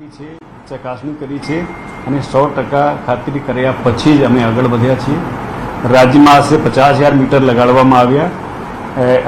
છે, ચકાસણી કરી છે અને સો ટકા ખાતરી કર્યા પછી જ અમે આગળ વધ્યા છીએ. રાજ્યમાં આશરે પચાસ હજાર મીટર લગાડવામાં આવ્યા.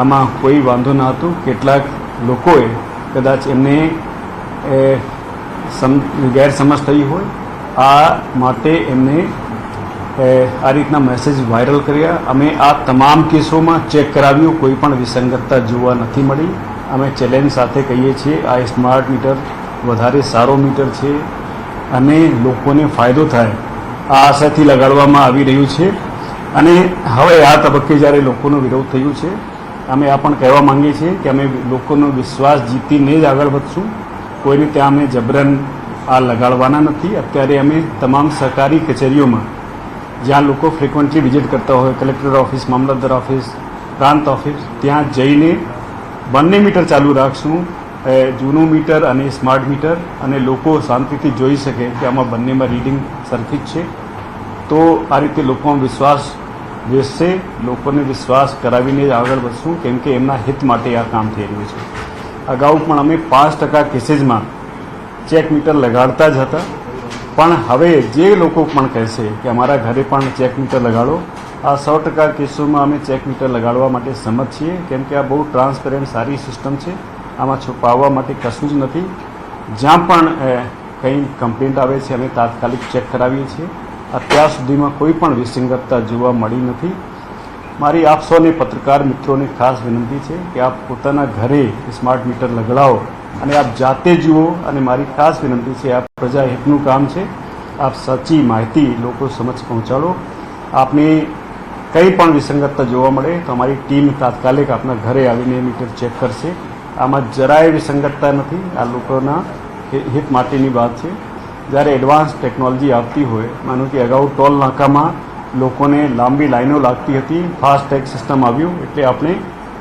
આમાં કોઈ વાંધો ન હતો. કેટલાક લોકોએ કદાચ એમને ગેરસમજ થઈ હોય. આ માટે એમને આ રીતના મેસેજ વાયરલ કર્યા. અમે આ તમામ કેસોમાં ચેક કરાવ્યું. કોઈ પણ વિસંગતતા જોવા નથી મળી. અમે ચેલેન્જ સાથે કહીએ છીએ, આ સ્માર્ટ મીટર વધારે સારો મીટર છે અને લોકોને ફાયદો થાય, આ આશાથી લગાડવામાં આવી રહ્યું છે. અને હવે આ તબક્કે જ્યારે લોકોનો વિરોધ થયો છે, અમે આ પણ કહેવા માંગીએ છીએ કે અમે લોકોનો વિશ્વાસ જીતીને જ આગળ વધશું. કોઈને ત્યાં અમે જબરન આ લગાડવાના નથી. અત્યારે અમે તમામ સરકારી કચેરીઓમાં, જ્યાં લોકો ફ્રિકવન્ટલી વિઝિટ કરતા હોય કલેક્ટર ઓફિસ મામલતદાર ઓફિસ પ્રાંત ઓફિસ ત્યાં જઈને બંને મીટર ચાલુ રાખશું. જૂનું મીટર અને સ્માર્ટ મીટર અને લોકો શાંતિથી જોઈ શકે કે આમાં બંનેમાં રીડિંગ સરખી જ છે. તો આ રીતે લોકોમાં વિશ્વાસ બેસશે લોકોને વિશ્વાસ કરાવીને જ આગળ વધશું, કેમ કે એમના હિત માટે આ કામ થઈ રહ્યું છે. અગાઉ પણ અમે પાંચ ટકા કેસીસમાં ચેક મીટર લગાડતા જ હતા. પણ હવે જે લોકો પણ કહેશે કે અમારા ઘરે પણ ચેક મીટર લગાડો, આ સો ટકા કેસોમાં અમે ચેક મીટર લગાડવા માટે સંમત છીએ, કેમ કે આ બહુ ટ્રાન્સપેરન્ટ સારી સિસ્ટમ છે. આમાં છુપાવવા માટે કશું જ નથી. જ્યાં પણ કંઈ કમ્પ્લેન્ટ આવે છે, અમે તાત્કાલિક ચેક કરાવીએ છીએ. અત્યાર સુધીમાં કોઈ પણ વિસંગતતા જોવા મળી નથી. મારી આપ સૌને પત્રકાર મિત્રોને ખાસ વિનંતી છે કે આપ પોતાના ઘરે સ્માર્ટ મીટર લગડાવો અને આપ જાતે જુઓ અને મારી ખાસ વિનંતી છે આ પ્રજાહિતનું કામ છે. આપ સાચી માહિતી લોકો સમક્ષ પહોંચાડો. આપને કંઈ પણ વિસંગતતા જોવા મળે તો અમારી ટીમ તાત્કાલિક આપના ઘરે આવીને મીટર ચેક કરશે. આમાં જરાય વિસંગતતા નથી. આ લોકોના હિત માટેની વાત છે. જ્યારે એડવાન્સ ટેકનોલોજી આવતી હોય, માનો કે અગાઉ ટોલ નાકામાં લોકોને લાંબી લાઈનો લાગતી હતી ફાસ્ટ ટેગ સિસ્ટમ આવ્યું, એટલે આપણે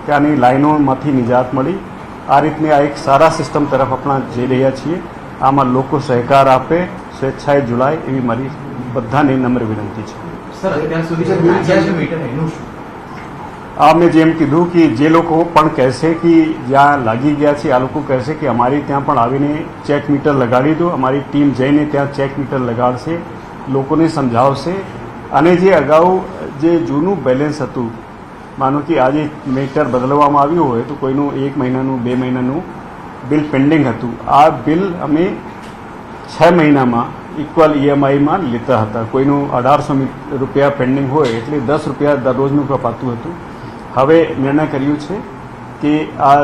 ત્યાંની લાઈનોમાંથી નિજાત મળી. આ રીતની આ એક સારા સિસ્ટમ તરફ આપણા જઈ રહ્યા છીએ. આમાં લોકો સહકાર આપે, સ્વેચ્છાએ જોડાય એવી મારી બધાને નમ્ર વિનંતી છે. સર, અત્યાર સુધી આ મેં જેમ કીધું કે જે લોકો પણ કહેશે કે જ્યાં લાગી ગયા છે, આ લોકો કહેશે કે અમારી ત્યાં પણ આવીને ચેક મીટર લગાડી દો, અમારી ટીમ જઈને ત્યાં ચેક મીટર લગાડશે, લોકોને સમજાવશે. અને જે અગાઉ જે જૂનું બેલેન્સ હતું, માનો કે આજે મીટર બદલવામાં આવ્યું હોય, તો કોઈનું એક મહિનાનું, બે મહિનાનું બિલ પેન્ડિંગ હતું. આ બિલ અમે છ મહિનામાં ઇક્વલ ઈએમઆઈમાં લેતા હતા. કોઈનું અઢારસો રૂપિયા પેન્ડિંગ હોય, એટલે દસ રૂપિયા દરરોજનું કપાતું હતું. હવે નિર્ણય કર્યું છે કે આ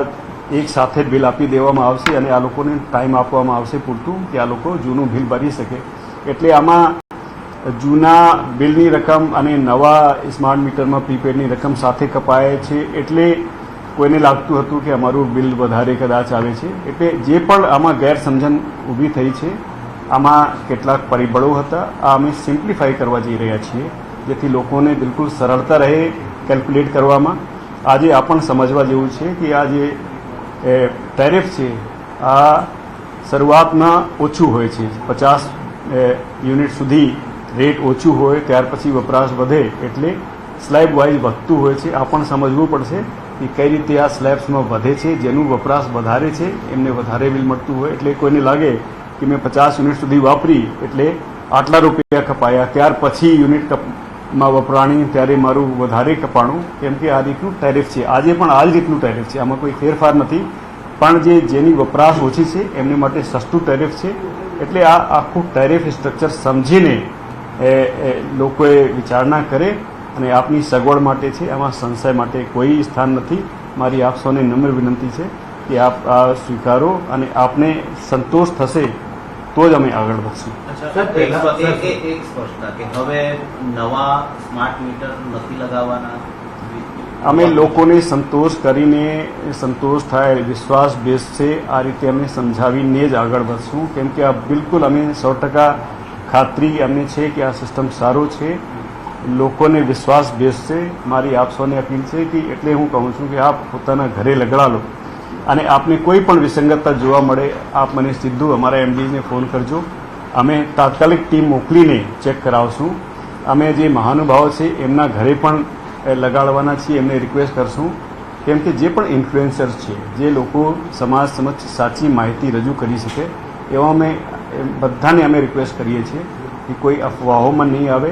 એક સાથે બિલ આપી દેવામાં આવશે અને આ લોકોને ટાઈમ આપવામાં આવશે પૂરતું કે આ લોકો જૂનું બિલ ભરી શકે. એટલે આમાં જૂના બિલની રકમ અને નવા સ્માર્ટ મીટરમાં પ્રીપેડની રકમ સાથે કપાય છે એટલે કોઈને લાગતું હતું કે અમારું બિલ વધારે કદાચ આવે છે. એટલે જે પણ આમાં ગેરસમજણ ઊભી થઈ છે, આમાં કેટલાક પરિબળો હતા. આ અમે સિમ્પ્લિફાઈ કરવા જઈ રહ્યા છીએ, જેથી લોકોને બિલકુલ સરળતા રહે કેલ્ક્યુલેટ કરવામાં. આજે આ પણ સમજવા જેવું છે કે આ જે ટેરિફ છે, આ શરૂઆતમાં ઓછું હોય છે. પચાસ યુનિટ સુધી રેટ ઓછું હોય, ત્યાર પછી વપરાશ વધે એટલે સ્લેબ વાઇઝ વધતું હોય છે. આ પણ સમજવું પડશે કે કઈ રીતે આ સ્લેબ્સમાં વધે છે, જેનું વપરાશ વધારે છે, એમને વધારે બિલ મળતું હોય. એટલે કોઈને લાગે કે મેં પચાસ યુનિટ સુધી વાપરી, એટલે આટલા રૂપિયા કપાયા. ત્યાર પછી યુનિટ માં વપરાણી, ત્યારે મારું વધારે કપાણું, કેમ કે આ રીતનું ટેરિફ છે. આજે પણ આ જ રીતનું ટેરિફ છે. આમાં કોઈ ફેરફાર નથી. પણ જે જેની વપરાશ ઓછી છે, એમની માટે સસ્તું ટેરિફ છે. એટલે આ આખું ટેરિફ સ્ટ્રક્ચર સમજીને લોકોએ વિચારણા કરે અને આપની સગવડ માટે છે. આમાં સંશય માટે કોઈ સ્થાન નથી. મારી આપ સૌને નમ્ર વિનંતી છે કે આપ આ સ્વીકારો અને આપને સંતોષ થશે તો જ અમે આગળ વધશું. અચ્છા સર, પહેલા એક એક- એક એક સ્પષ્ટતા કે હવે નવા સ્માર્ટ મીટર નથી લગાવવાના? અમે લોકોને સંતોષ કરીને સંતોષ થાય વિશ્વાસ બેસશે આ રીતે અમે સમજાવીને જ આગળ વધશું. કેમ કે આ બિલકુલ અમે સો ટકા ખાતરી અમને છે કે આ સિસ્ટમ સારો છે. લોકોને વિશ્વાસ બેસશે. મારી આપ સૌને અપીલ છે કે એટલે હું કહું છું કે આપ પોતાના ઘરે લગાડો. અને આપને કોઈ પણ વિસંગતતા જોવા મળે, આપ મને સીધું અમારા એમડીને ફોન કરજો. અમે તાત્કાલિક ટીમ મોકલીને ચેક કરાવશું. અમે જે મહાનુભાવો છે, એમના ઘરે પણ લગાડવાના છીએ, એમને રિક્વેસ્ટ કરશું. કેમ કે જે પણ ઇન્ફ્લુએન્સર્સ છે, જે લોકો સમાજ સમક્ષ સાચી માહિતી રજૂ કરી શકે, એવા અમે બધાને અમે રિક્વેસ્ટ કરીએ છીએ કે કોઈ અફવાઓમાં નહીં આવે.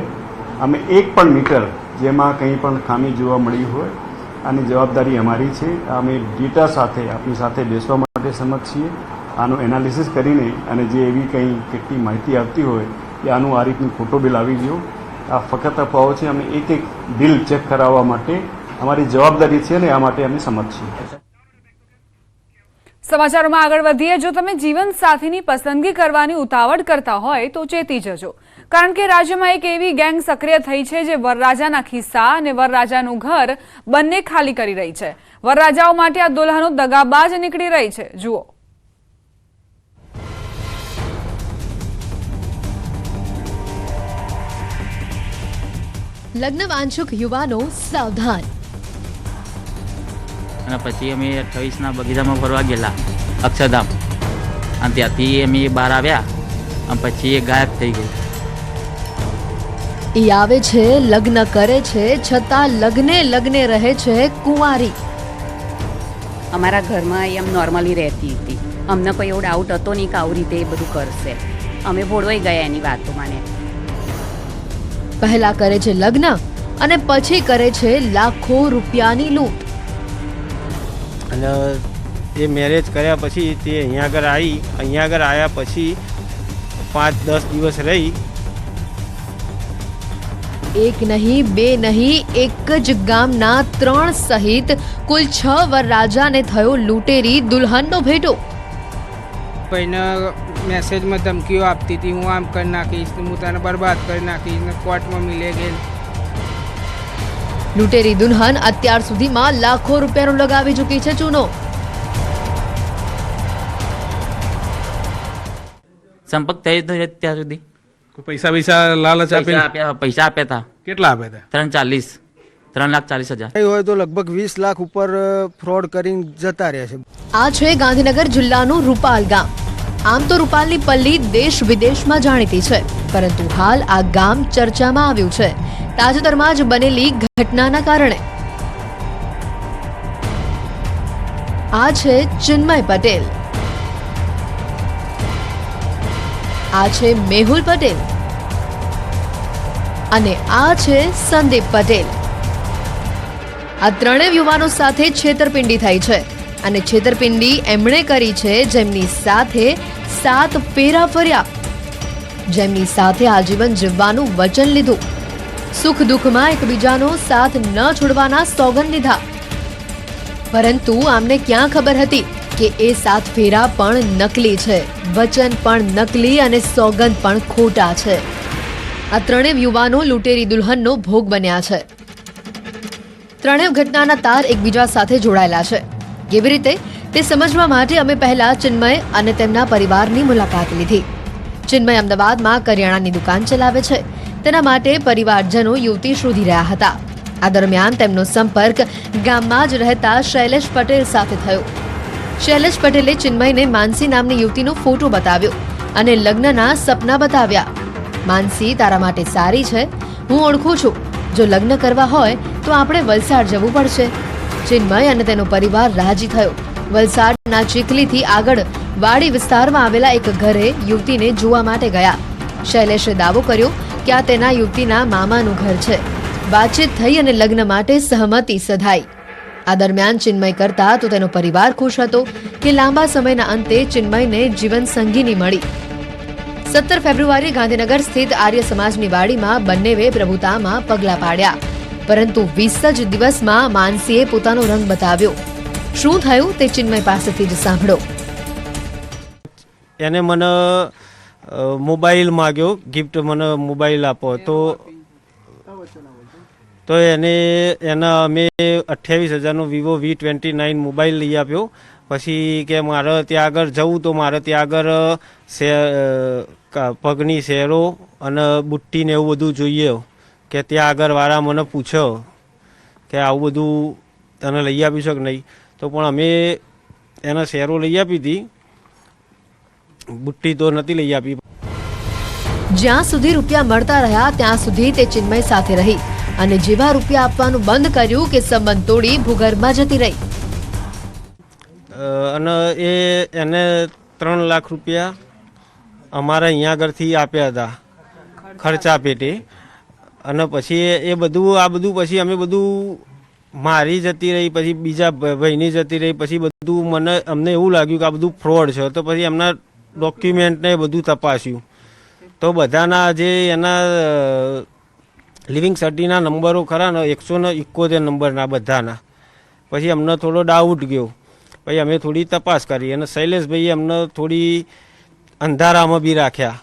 અમે એક પણ મીટર જેમાં કંઈ પણ ખામી જોવા મળી હોય આની જવાબદારી અમારી છે. અમે ડેટા સાથે, આપની સાથે બેસવા માટે સમક્ષ છીએ. આનું એનાલિસિસ કરીને અને જે એવી કંઈ કેટલી માહિતી આવતી હોય કે આનું આ રીતનું ફોટો બિલ આવી ગયો. આ ફક્ત અફવાઓ છે. અમે એક એક બિલ ચેક કરાવવા માટે અમારી જવાબદારી છે અને આ માટે અમે સમજ છીએ. સમાચારોમાં આગળ વધીએ. જો તમે જીવન સાથીની પસંદગી કરવાની ઉતાવળ કરતા હોય તો ચેતી જજો. કારણ કે રાજ્યમાં એક એવી ગેંગ સક્રિય થઈ છે જે વરરાજાના ખિસ્સા અને વરરાજાનું ઘર બંને ખાલી કરી રહી છે. વરરાજાઓ માટે આ દુલ્હનો દગાબાજ નીકળી રહી છે. જુઓ. લગ્ન વાંછુક યુવાનો સાવધાન. અને પછી અમે અઠ્ઠાવીસના બગીચામાં ફરવા ગયેલા અક્ષરધામ. અને ત્યાંથી અમે બહાર આવ્યા અને પછી એ ગાયબ થઈ ગઈ. ઈ આવે છે લગ્ન કરે છે છતાં લગ્ને લગ્ને રહે છે કુંવારી. અમારા ઘરમાં એમ નોર્મલી રહેતી હતી. અમને કોઈ એવો ડાઉટ હતો નહીં કે આવું રીતે એ બધું કરશે. અમે ભોળવાઈ ગયા એની વાતો માને પહેલા કરે છે લગ્ન અને પછી કરે છે લાખો રૂપિયાની લૂંટ. અને એ મેરેજ કર્યા પછી તે અહીંયા આગળ આવી અહીંયા આગળ આવ્યા પછી પાંચ દસ દિવસ રહી એક નહીં બે નહીં એક જ ગામના ત્રણ સહિત કુલ છ વરરાજાને થયો લૂંટેરી દુલ્હનનો ભેટો. પહેને મેસેજમાં ધમકીઓ આપતી હતી હું આમ કરી નાખીશ હું તને બરબાદ કરી નાખીશ ને કોર્ટમાં મિલે ગયેલ લૂંટેરી દુલ્હન અત્યાર સુધીમાં લાખો રૂપિયાનો લગાવી ચૂકી છે ચૂનો. સંપર્ક થયો ત્યાં સુધી. પૈસા પૈસા લાલચ પૈસા આપ્યા પૈસા આપ્યા હતા કેટલા આપ્યા હતા ત્રણ ચાલીસ. ત્રણ લાખ ચાલીસ હજાર. હોય તો લગભગ વીસ લાખ ઉપર ફ્રોડ કરીને જતા રહ્યા છે. આ છે ગાંધીનગર જિલ્લાનું રૂપાલ ગામ. આમ તો રૂપાલની પલ્લી દેશ વિદેશમાં જાણીતી છે પરંતુ હાલ આ ગામ ચર્ચામાં આવ્યું છે. તાજેતરમાં જ બનેલી ઘટનાના કારણે. આ છે ચિન્મય પટેલ. આ છે મેહુલ પટેલ. અને આ છે સંદીપ પટેલ. આ ત્રણેય યુવાનો સાથે છેતરપિંડી થઈ છે. અને છેતરપિંડી એમણે કરી છે જેમની સાથે સાત ફેરા ફર્યા જેમની સાથે આજીવન જીવવાનું વચન લીધું. સુખ દુઃખમાં એકબીજાનો સાથ ન છોડવાના સોગંદ લીધા. પરંતુ આમને ક્યાં ખબર હતી? કે એ સાત ફેરા પણ નકલી છે. વચન પણ નકલી અને સોગંદ પણ ખોટા છે. આ ત્રણેય યુવાનો લૂંટેરી દુલ્હનનો ભોગ બન્યા છે. ત્રણેય ઘટનાના તાર એકબીજા સાથે જોડાયેલા છે. કેવી રીતે? તે સમજવા માટે અમે પહેલા ચિન્મય અને તેમના પરિવારની મુલાકાત લીધી. ચિન્મય અમદાવાદમાં કરિયાણાની દુકાન ચલાવે છે. તેના માટે પરિવારજનો યુવતી શોધી રહ્યા હતા. આ દરમિયાન તેમનો સંપર્ક ગામમાં જ રહેતા શૈલેષ પટેલ સાથે થયો. શૈલેષ પટેલે ચિન્મયને માનસી નામની યુવતીનો ફોટો બતાવ્યો અને લગ્નના સપના બતાવ્યા. માનસી, તારા માટે સારી છે, હું ઓળખું છું. જો લગ્ન કરવા હોય, તો આપણે વલસાડ જવું પડશે. ચિન્મય અને તેનો પરિવાર રાજી થયો. વલસાડના ચીખલીથી આગળ વાડી વિસ્તારમાં આવેલા એક ઘરે યુવતીને જોવા માટે ગયા. શૈલેષે દાવો કર્યો કે આ તેના યુવતીના મામાનું ઘર છે. વાતચીત થઈ અને લગ્ન માટે સહમતિ સધાઈ. આ દરમિયાન ચિન્મય કરતા તો તેનો પરિવાર ખુશ હતો કે લાંબા સમયના અંતે ચિન્મયને જીવન સંગીની મળી. સત્તર ફેબ્રુઆરી ગાંધીનગર સ્થિત આર્ય સમાજની વાડીમાં બંનેવે પ્રભુતામાં પગલાં પાડ્યા. પરંતુ વીસ જ દિવસમાં માનસીએ પોતાનો રંગ બતાવ્યો. શું થયું તે ચિન્મય પાસેથી જ સાંભળો. એને મને મોબાઈલ માગ્યો, ગિફ્ટ મને મોબાઈલ આપો. તો તો એને એના અમે અઠ્યાવીસ હજારનો Vivo V twenty nine mobile લઈ આપ્યો. પછી કે મારે ત્યાં આગળ જવું તો મારે ત્યાં આગળ અ, પગની શેરો અને બુટ્ટી ને એવું બધું જોઈએ. કે ત્યાં આગળ વાળા મને પૂછ્યો કે આવું બધું તને લઈ આપી કે નહીં. તો પણ અમે એના શેરો લઈ આપી હતી બુટ્ટી તો નથી લઈ આપી. જ્યાં સુધી રૂપિયા મળતા રહ્યા ત્યાં સુધી તે ચિન્મય સાથે રહી. અને જેવા રૂપિયા આપવાનું બંધ કર્યું કે સંબંધ તોડી ભૂગર્ભમાં જતી રહી. અને એ એને ત્રણ લાખ રૂપિયા અમારા અહીંયા આગળથી આપ્યા હતા, ખર્ચા પેટે. અને પછી એ- બધું, આ બધું પછી અમે બધું મારી જતી રહી, પછી બીજા ભાઈની જતી રહી, પછી બધું મને, અમને એવું લાગ્યું કે આ બધું ફ્રોડ છે. તો પછી એમના ડોક્યુમેન્ટને બધું તપાસ્યું. તો બધાના જે એના લિવિંગ સર્ટીના નંબરો ખરા ને એકસો ને ઇકોતેર નંબરના બધાના. પછી અમને થોડો ડાઉટ ગયો. પછી અમે થોડી તપાસ કરી અને શૈલેષભાઈએ અમને થોડી અંધારામાં બી રાખ્યા.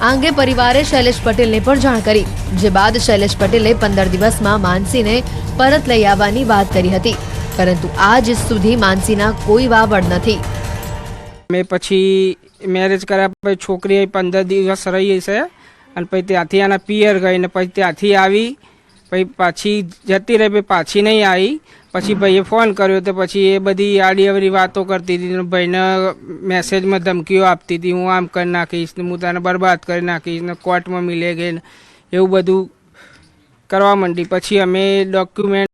આ અંગે પરિવારે શૈલેષ પટેલને પણ જાણ કરી જે બાદ શૈલેષ પટેલે પંદર દિવસમાં માનસીને પરત લઈ આવવાની વાત કરી હતી. પરંતુ આજ સુધી માનસીના કોઈ વાવડ નથી. મેં પછી મેરેજ કર્યા પછી છોકરી પંદર દિવસ રહી છે. અને પછી ત્યાંથી આના પિયર ગઈ ને પછી ત્યાંથી આવી, પછી પાછી જતી રહી, પછી પાછી નહીં આવી. પછી ભાઈએ ફોન કર્યો તો પછી એ બધી આડી અવરી વાતો કરતી હતી ભાઈને મેસેજમાં ધમકીઓ આપતી હતી, હું આમ કરી નાખીશ ને હું તને બરબાદ કરી નાખીશ ને કોર્ટમાં મિલે ગઈ ને, એવું બધું કરવા માંડી. પછી અમે ડોક્યુમેન્ટ